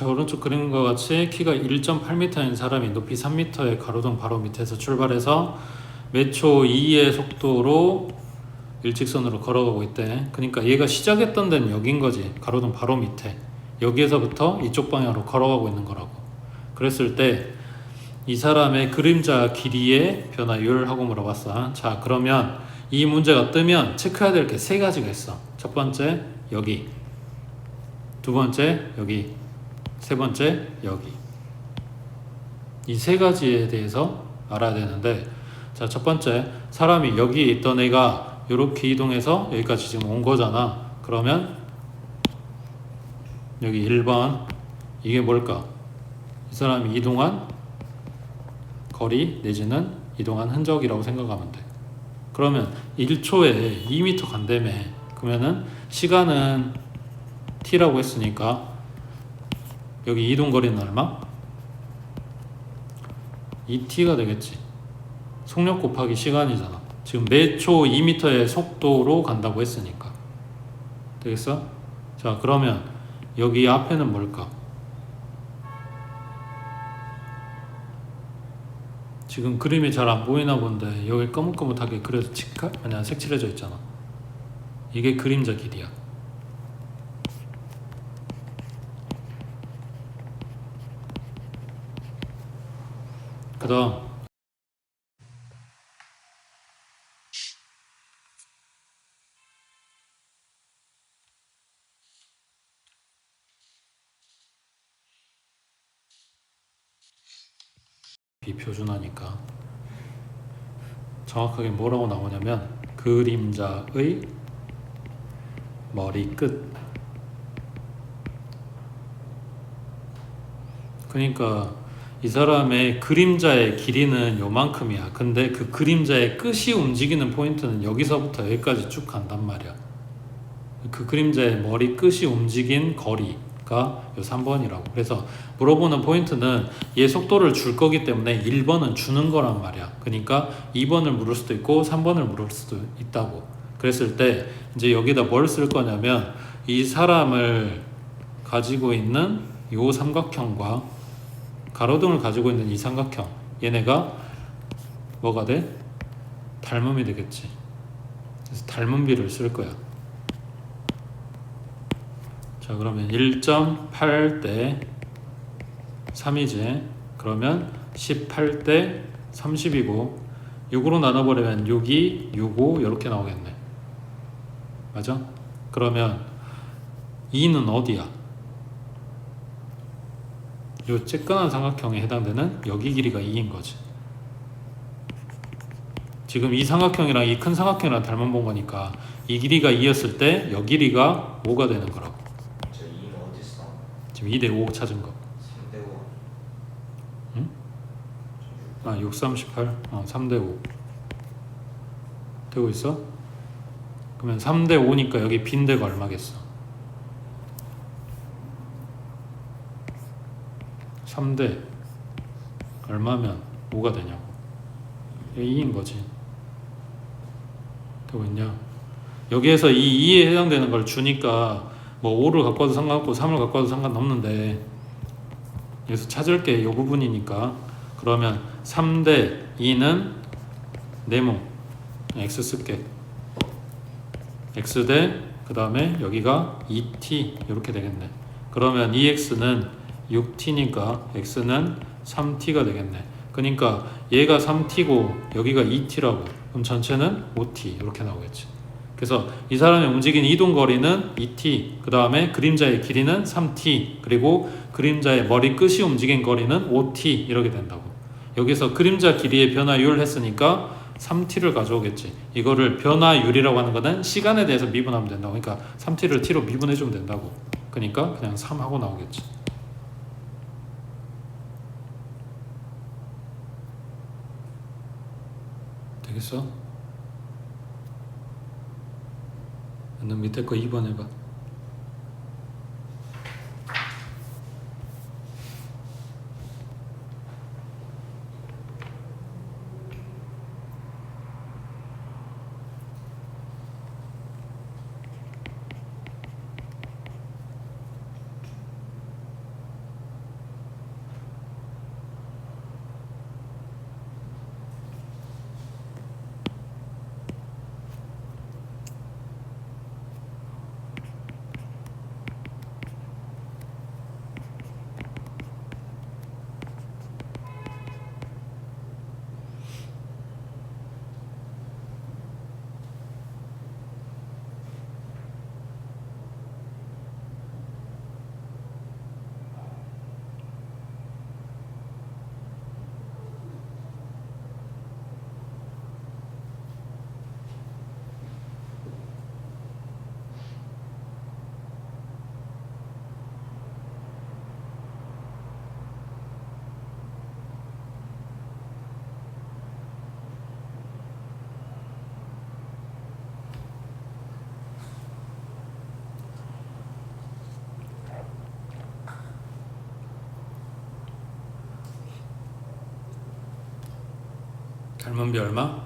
자, 오른쪽 그림과 같이 키가 1.8m인 사람이 높이 3m의 가로등 바로 밑에서 출발해서 매초 2의 속도로 일직선으로 걸어가고 있대. 그러니까 얘가 시작했던 데는 여긴 거지. 가로등 바로 밑에. 여기에서부터 이쪽 방향으로 걸어가고 있는 거라고. 그랬을 때 이 사람의 그림자 길이의 변화율 하고 물어봤어. 자, 그러면 이 문제가 뜨면 체크해야 될 게 세 가지가 있어. 첫 번째, 여기. 두 번째, 여기. 세 번째, 여기. 이 세 가지에 대해서 알아야 되는데, 자, 첫 번째, 사람이 여기에 있던 애가 이렇게 이동해서 여기까지 지금 온 거잖아. 그러면 여기 1번, 이게 뭘까? 이 사람이 이동한 거리 내지는 이동한 흔적이라고 생각하면 돼. 그러면 1초에 2m 간다며. 그러면은 시간은 t라고 했으니까 여기 이동 거리는 얼마? 2t가 되겠지. 속력 곱하기 시간이잖아. 지금 매초 2m의 속도로 간다고 했으니까. 되겠어? 자, 그러면 여기 앞에는 뭘까? 지금 그림이 잘 안 보이나 본데 여기 거뭇거뭇하게 그려서 칠까? 아니야 색칠해져 있잖아. 이게 그림자 길이야. 그다음 비표준하니까. 정확하게 뭐라고 나오냐면 그림자의 머리끝. 그러니까 이 사람의 그림자의 길이는 요만큼이야 근데 그 그림자의 끝이 움직이는 포인트는 여기서부터 여기까지 쭉 간단 말이야 그 그림자의 머리 끝이 움직인 거리가 요 3번이라고 그래서 물어보는 포인트는 얘 속도를 줄 거기 때문에 1번은 주는 거란 말이야. 그러니까 2번을 물을 수도 있고 3번을 물을 수도 있다고. 그랬을 때 이제 여기다 뭘 쓸 거냐면 이 사람을 가지고 있는 요 삼각형과 가로등을 가지고 있는 이 삼각형 얘네가 뭐가 돼? 닮음이 되겠지. 그래서 닮은 비를 쓸 거야. 자 그러면 1.8 대 3이지 그러면 18 대 30이고 6으로 나눠버리면 6이 6, 5 이렇게 나오겠네 맞아? 그러면 2는 어디야? 요 쬐끈한 삼각형에 해당되는 여기 길이가 2인 거지. 지금 이 삼각형이랑 이 큰 삼각형이랑 닮은 본 거니까 이 길이가 2였을 때여 길이가 5가 되는 거라고. 저 2는 어딨어? 지금 2대 5 찾은 거. 3대 5 아, 6, 38, 어, 3대 5 되고 있어? 그러면 3대 5니까 여기 빈대가 얼마겠어? 3대 얼마면 5가 되냐고. 2인 거지. 되고 있냐? 여기에서 이 2에 해당되는 걸 주니까 뭐 5를 갖고 와도 상관없고 3을 갖고 와도 상관없는데 여기서 찾을 게. 이 부분이니까. 그러면 3대 2는 네모. X 쓸게. X 대 그 다음에 여기가 2t 이렇게 되겠네. 그러면 2x는 6t니까 x는 3t가 되겠네 그러니까 얘가 3t고 여기가 2t라고 그럼 전체는 5t 이렇게 나오겠지 그래서 이 사람의 움직이는 이동 거리는 2t 그 다음에 그림자의 길이는 3t 그리고 그림자의 머리 끝이 움직인 거리는 5t 이렇게 된다고 여기서 그림자 길이의 변화율 했으니까 3t를 가져오겠지. 이거를 변화율이라고 하는 거는 시간에 대해서 미분하면 된다고. 그러니까 3t를 t로 미분해 주면 된다고. 그러니까 그냥 3 하고 나오겠지. 되겠어? 너 밑에 거 2번 해봐. 닮은 비 얼마?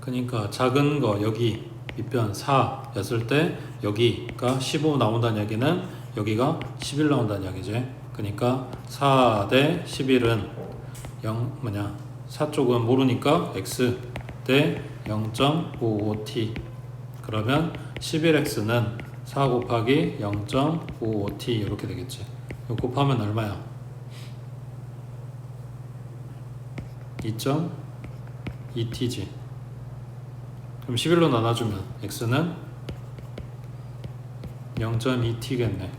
그러니까 작은 거 여기 밑변 4였을 때 여기가 15 나온다는 얘기는 여기가 11 나온다는 얘기지. 그러니까 4 대 11은 0 뭐냐 4 쪽은 모르니까 x 대 0.55t 그러면 11x는 4 곱하기 0.55t 이렇게 되겠지. 곱하면 얼마야? 2.2t지. 그럼 11로 나눠주면 x는 0.2t겠네.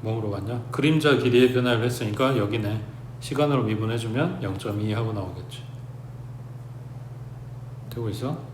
뭐 물어봤냐? 그림자 길이의 변화를 했으니까 여기네. 시간으로 미분해주면 0.2 하고 나오겠지. 되고 있어?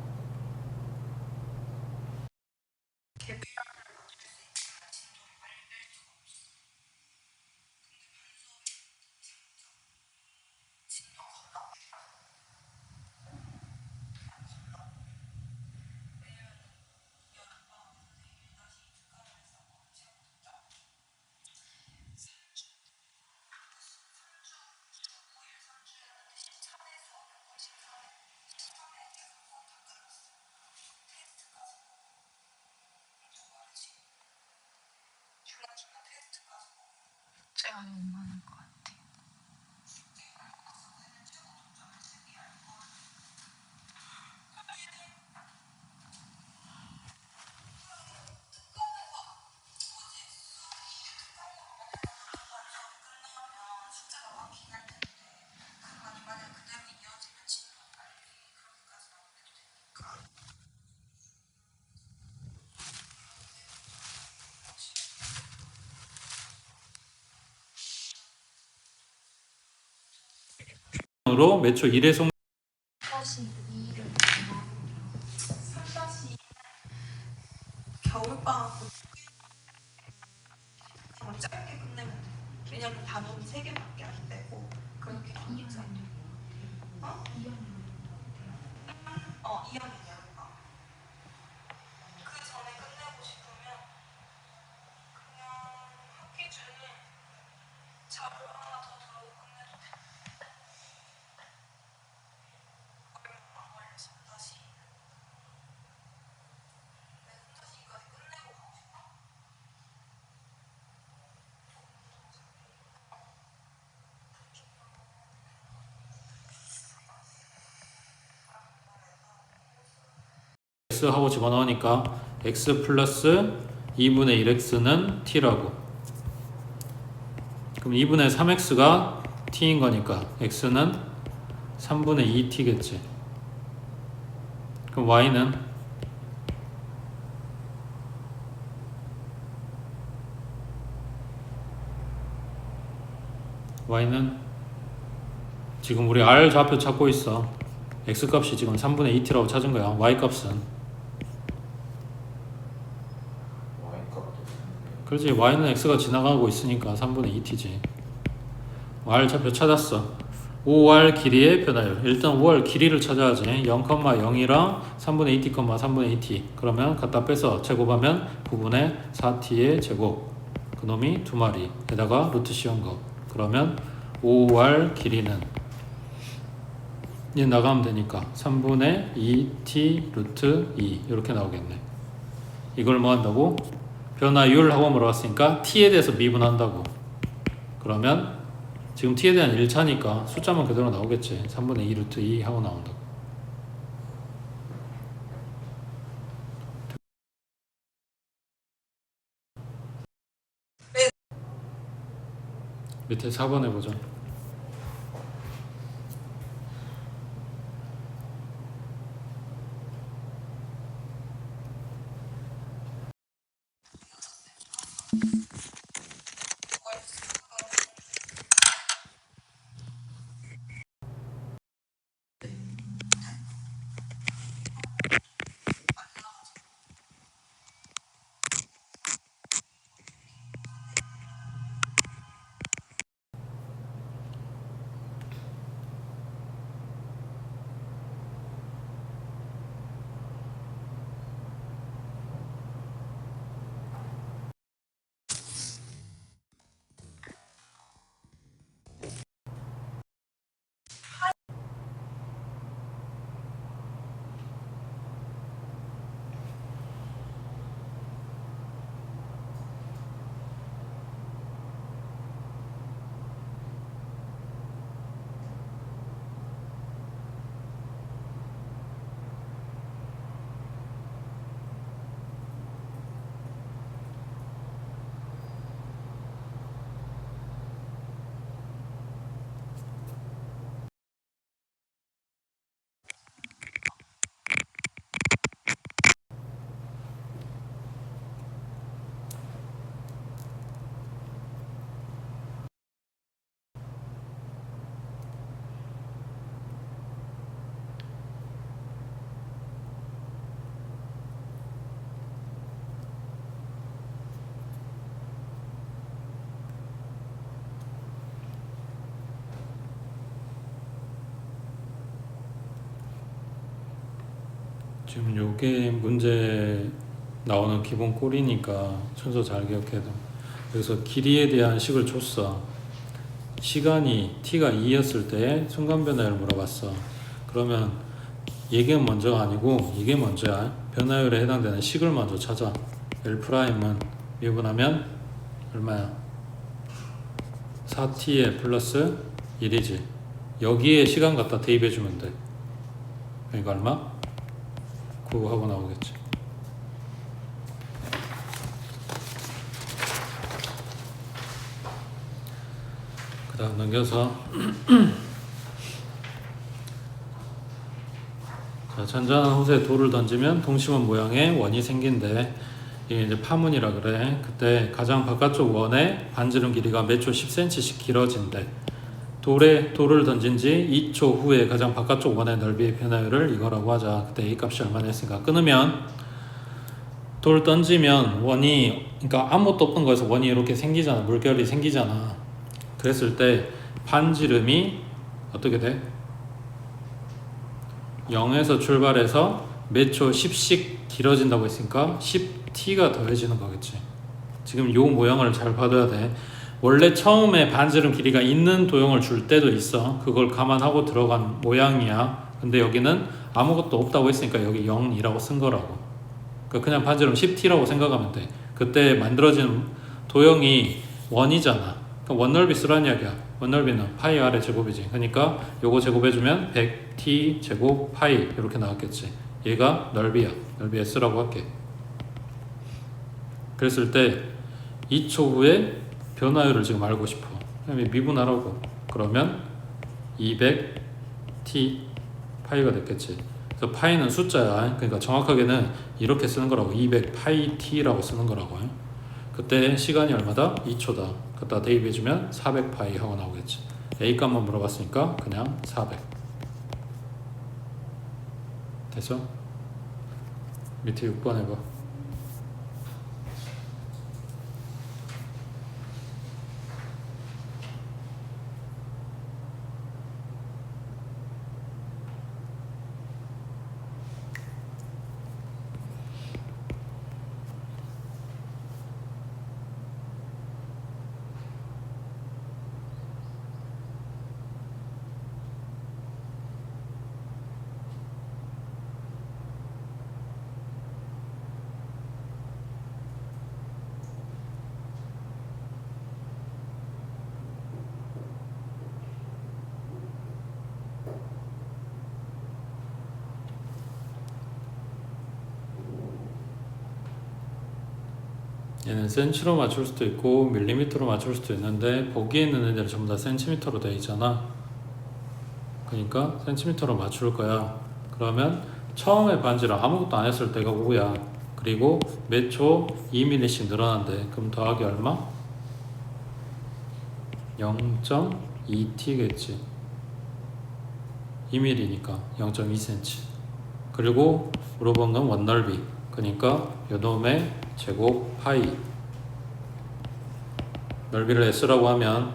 으로 매초 1의 속 다시 2를 겨울방학 정말 짧게 끝내면 돼. 왜냐면 단원이 세 개밖에 안 되고 그렇게 하자. 어? 어, 2학년이야. 그 전에 끝내고 싶으면 그냥 학기 중에 자료 하나 더 들어도 끝내도 돼. 얼마 안 걸렸어, 다시. 내 혼자 이까지 끝내고 가고 싶어. X 하고 집어넣으니까 x 플러스 2분의 1x는 t라고. 그럼 2분의 3x가 t인 거니까 x는 3분의 2t겠지. 그럼 y는 y는 지금 우리 r 좌표 찾고 있어. x 값이 지금 3분의 2t라고 찾은 거야. y 값은 와인값도 그렇지. y는 x가 지나가고 있으니까 3분의 2t지. r 좌표 찾았어? 5r 길이의 변화율. 일단 5r 길이를 찾아야지. 0,0이랑 3분의 2t, 3분의 2t 그러면 갖다 빼서 제곱하면 9분의 4t의 제곱. 그놈이 두 마리. 에다가 루트 씌운 거. 그러면 5r 길이는 얘 나가면 되니까 3분의 2t 루트 2 이렇게 나오겠네. 이걸 뭐 한다고? 변화율하고 물어봤으니까 t에 대해서 미분한다고. 그러면 지금 t에 대한 1차니까 숫자만 그대로 나오겠지. 3분의 2 루트 2 하고 나온다고. 밑에 4번 해보자. 지금 요게 문제 나오는 기본 꼴이니까 순서 잘 기억해도 그래서 길이에 대한 식을 줬어. 시간이 t가 2였을 때 순간 변화율 물어봤어. 그러면 이게 먼저 아니고 이게 먼저야. 변화율에 해당되는 식을 먼저 찾아. L 프라임은 미분하면 얼마야? 4t에 플러스 1이지. 여기에 시간 갖다 대입해 주면 돼. 그러니까 얼마? 9 하고 나오겠지 그 다음 넘겨서 자, 잔잔한 호수에 돌을 던지면 동심원 모양의 원이 생긴대 이게 이제 파문이라 그래. 그때 가장 바깥쪽 원의 반지름 길이가 몇 초? 10cm씩 길어진대 돌에 돌을 던진 지 2초 후에 가장 바깥쪽 원의 넓이의 변화율을 이거라고 하자 그때 A 값이 얼마나 했으니까 끊으면 돌 던지면 원이 그러니까 아무것도 없던 거에서 원이 이렇게 생기잖아 물결이 생기잖아 그랬을 때 반지름이 어떻게 돼? 0에서 출발해서 몇초 10씩 길어진다고 했으니까 10t가 더해지는 거겠지. 지금 요 모양을 잘 봐둬야 돼. 원래 처음에 반지름 길이가 있는 도형을 줄 때도 있어. 그걸 감안하고 들어간 모양이야. 근데 여기는 아무것도 없다고 했으니까 여기 0이라고 쓴 거라고. 그러니까 그냥 반지름 10t라고 생각하면 돼. 그때 만들어진 도형이 원이잖아. 그러니까 원넓이 쓰란 이야기야. 원넓이는 파이 r의 제곱이지. 그러니까 요거 제곱해주면 100t 제곱 파이 이렇게 나왔겠지. 얘가 넓이야. 넓이 s라고 할게. 그랬을 때 2초 후에 변화율을 지금 알고 싶어. 그다음에 미분하라고. 그러면 200t 파이가 됐겠지. 그래서 파이는 숫자야. 그러니까 정확하게는 이렇게 쓰는 거라고. 200 파이 t라고 쓰는 거라고. 그때 시간이 얼마다? 2초다. 갖다 대입해주면 400 파이 하고 나오겠지. A 값만 물어봤으니까 그냥 400. 됐어? 밑에 6번 해봐. 얘는 센치로 맞출 수도 있고 밀리미터로 맞출 수도 있는데 보기에 있는 애들 전부 다 센티미터로 돼 있잖아. 그러니까 센티미터로 맞출 거야. 그러면 처음에 반지를 아무것도 안 했을 때가 5야. 그리고 몇 초 2mm씩 늘어난대. 그럼 더하기 얼마? 0.2t겠지. 2mm니까 0.2cm. 그리고 물어본 건 원넓이. 그러니까 요놈의 제곱 파이. 넓이를 s라고 하면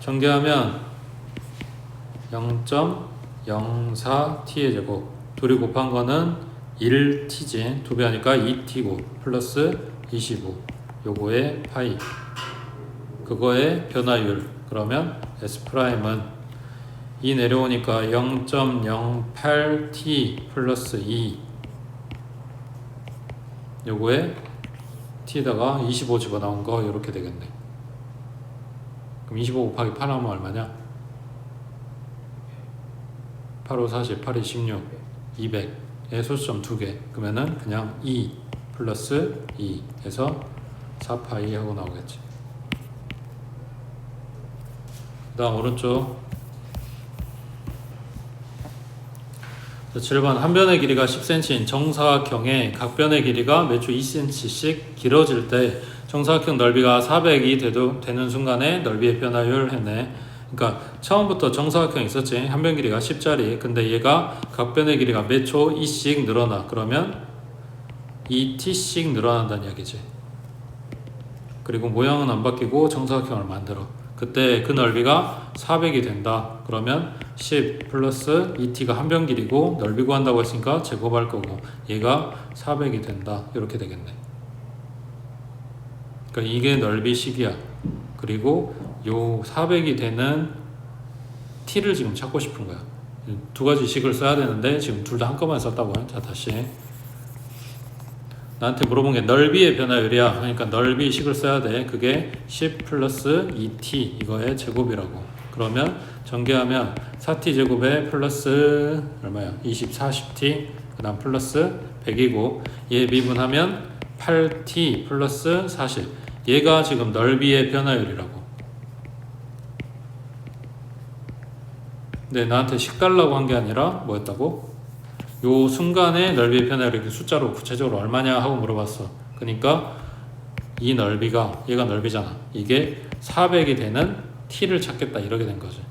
전개하면 0.04t의 제곱. 둘이 곱한 거는 1t지. 두 배 하니까 2t고 플러스 25. 요거의 파이. 그거의 변화율. 그러면 s 프라임은 이 내려오니까 0.08t 플러스 2 요거에 t에다가 25 집어넣은 거 이렇게 되겠네. 그럼 25 곱하기 8 하면 얼마냐? 8, 5, 40, 8, 2, 16 200의 소수점 2개. 그러면은 그냥 2 플러스 2 해서 4파이 하고 나오겠지. 그 다음 오른쪽 7번 한 변의 길이가 10cm인 정사각형의 각 변의 길이가 매초 2cm씩 길어질 때 정사각형 넓이가 400이 되도, 되는 순간에 넓이의 변화율 했네. 그러니까 처음부터 정사각형 있었지. 한 변 길이가 10짜리. 근데 얘가 각 변의 길이가 매초 2씩 늘어나. 그러면 2t씩 늘어난다는 이야기지. 그리고 모양은 안 바뀌고 정사각형을 만들어. 그때 그 넓이가 400이 된다. 그러면 10 플러스 2t가 한 변 길이고 넓이 구한다고 했으니까 제곱할 거고 얘가 400이 된다 이렇게 되겠네 그러니까 이게 넓이식이야 그리고 요 400이 되는 t를 지금 찾고 싶은 거야 두 가지 식을 써야 되는데 지금 둘 다 한꺼번에 썼다고요 자 다시 나한테 물어본 게 넓이의 변화율이야. 그러니까 넓이 식을 써야 돼. 그게 10 플러스 2t 이거의 제곱이라고. 그러면 전개하면 4t 제곱에 플러스 얼마야? 20, 40t 그 다음 플러스 100이고 얘 미분하면 8t 플러스 40. 얘가 지금 넓이의 변화율이라고. 네, 나한테 식 달라고 한 게 아니라 뭐였다고? 요 순간의 넓이의 변화를 이렇게 숫자로 구체적으로 얼마냐 하고 물어봤어. 그러니까 이 넓이가 얘가 넓이잖아. 이게 400이 되는 t를 찾겠다 이렇게 된 거지.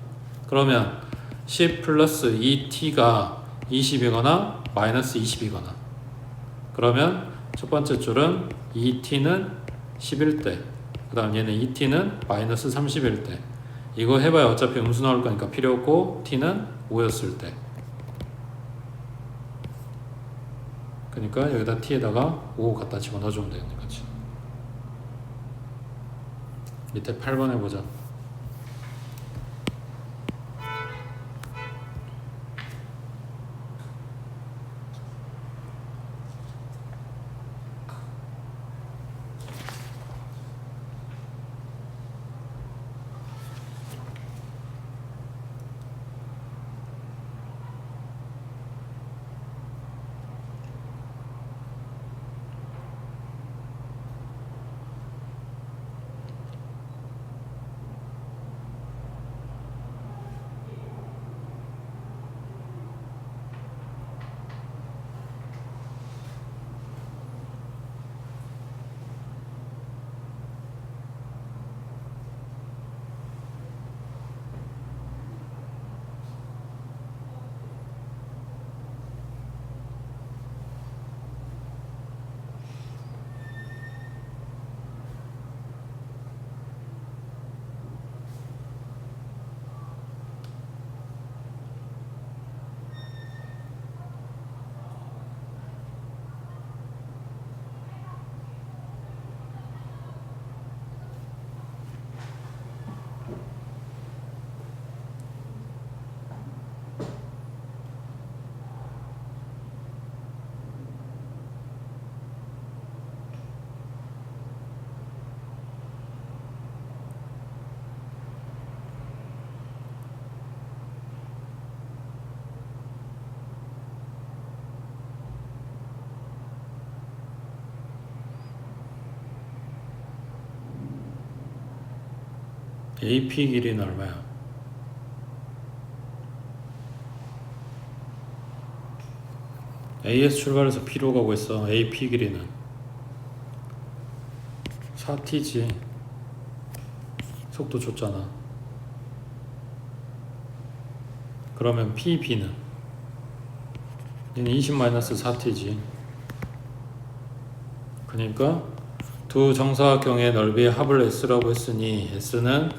그러면 10 플러스 2t가 20이거나 마이너스 20이거나 그러면 첫 번째 줄은 2t는 11대 그 다음 얘는 2t는 마이너스 31대 이거 해봐야 어차피 음수 나올 거니까 필요 없고 t는 5였을 때 그러니까 여기다 t에다가 5 갖다 집어넣어주면 되는 거지. 밑에 8번 해보자. AP 길이는 얼마야? AS 출발해서 P로 가고 있어. AP 길이는 4T지. 속도 줬잖아. 그러면 PB는 얘는 20-4T지. 그러니까 두 정사각형의 넓이의 합을 S라고 했으니 S는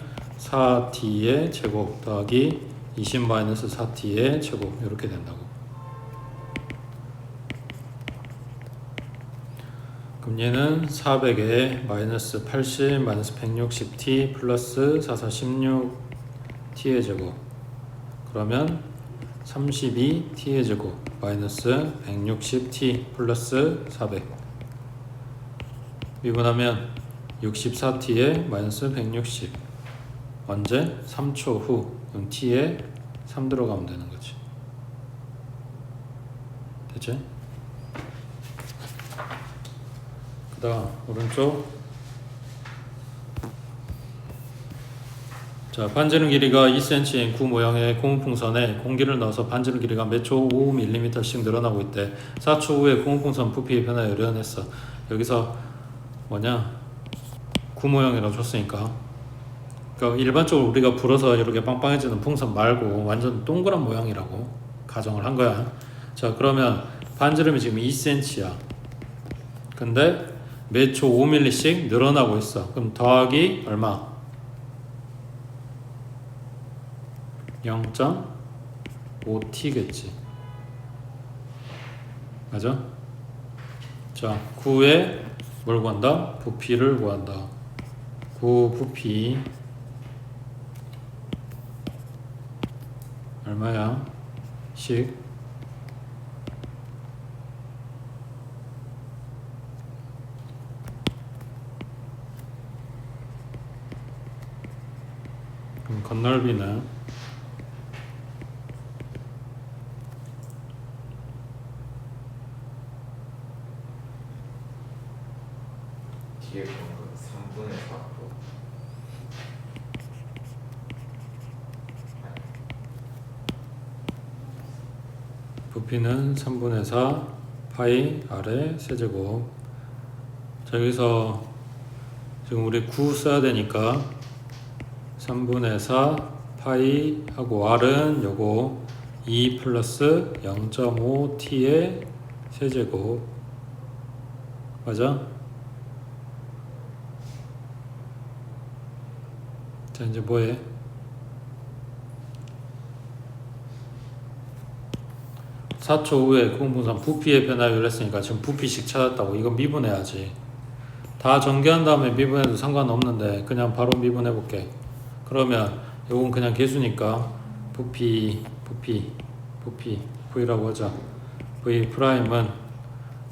4t의 제곱 더하기 20-4t의 제곱 이렇게 된다고. 그럼 얘는 400에 마이너스 80 마이너스 160t 플러스 44 16t의 제곱. 그러면 32t의 제곱 마이너스 160t 플러스 400 미분하면 64t에 마이너스 160 언제? 3초 후. 그럼 t에 3 들어가면 되는 거지. 됐지? 그 다음 오른쪽. 자 반지름 길이가 2cm인 구 모양의 고무풍선에 공기를 넣어서 반지름 길이가 몇 초? 5mm씩 늘어나고 있대. 4초 후에 고무풍선 부피의 변화율은 했어. 여기서 뭐냐? 구 모양이라고 줬으니까 그러니까 일반적으로 우리가 불어서 이렇게 빵빵해지는 풍선 말고 완전 동그란 모양이라고 가정을 한 거야 자 그러면 반지름이 지금 2cm야 근데 몇초 5mm씩 늘어나고 있어 그럼 더하기 얼마? 5t겠지. 맞아? 자, 9에 뭘 구한다? 부피를 구한다. 9 부피 얼마야? 식 그럼 건널비는? 뒤에 보면 3분의 4도 부피는 3분의 4 파이 아래 세제곱 자 여기서 지금 우리 9 써야 되니까 3분의 4 파이 하고 r은 요거 2 플러스 0.5t의 세제곱 맞아? 자 이제 뭐해? 4초 후에 공분산 부피의 변화율 했으니까 지금 부피식 찾았다고. 이건 미분해야지. 다 전개한 다음에 미분해도 상관없는데 그냥 바로 미분해 볼게. 그러면 이건 그냥 개수니까 부피 부피 부피 v라고 하자. V 프라임은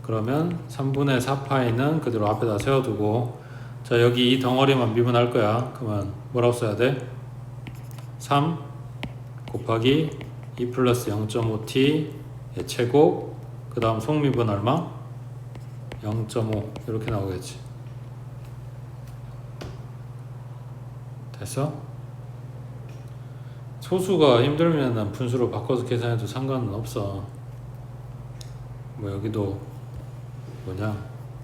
그러면 3분의 4파이는 그대로 앞에다 세워두고. 자 여기 이 덩어리만 미분할 거야. 그러면 뭐라고 써야 돼? 3 곱하기 2 플러스 0.5t 의 최고. 그 다음 속미분 얼마? 0.5 이렇게 나오겠지. 됐어? 소수가 힘들면 분수로 바꿔서 계산해도 상관은 없어. 뭐 여기도 뭐냐?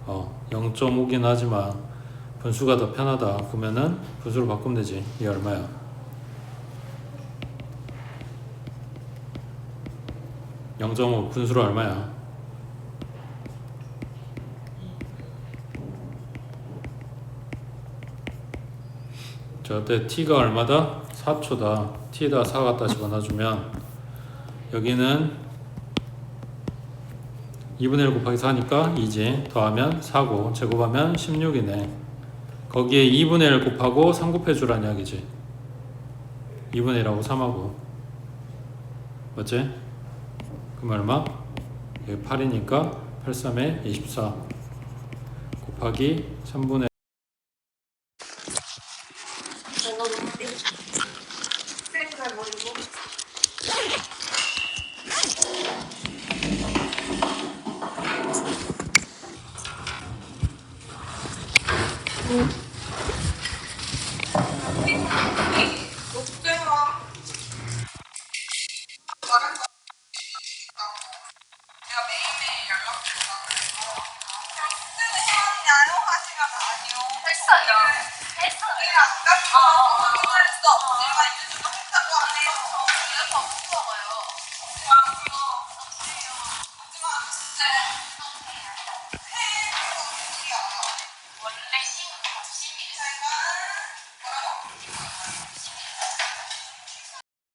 어 0.5긴 하지만 분수가 더 편하다. 그러면은 분수로 바꾸면 되지. 이게 얼마야? (0.5) 분수로 얼마야? 자, 어때? t가 얼마다? 4초다. t에다 4 갖다 집어넣어주면 여기는 2분의 1 곱하기 4니까 2지. 더하면 4고 제곱하면 16이네. 거기에 2분의 1 곱하고 3 곱해주란 이야기지. 2분의 1하고 3하고. 맞지? 그럼 얼마? 여기 8이니까 8, 3에 24 곱하기 3분의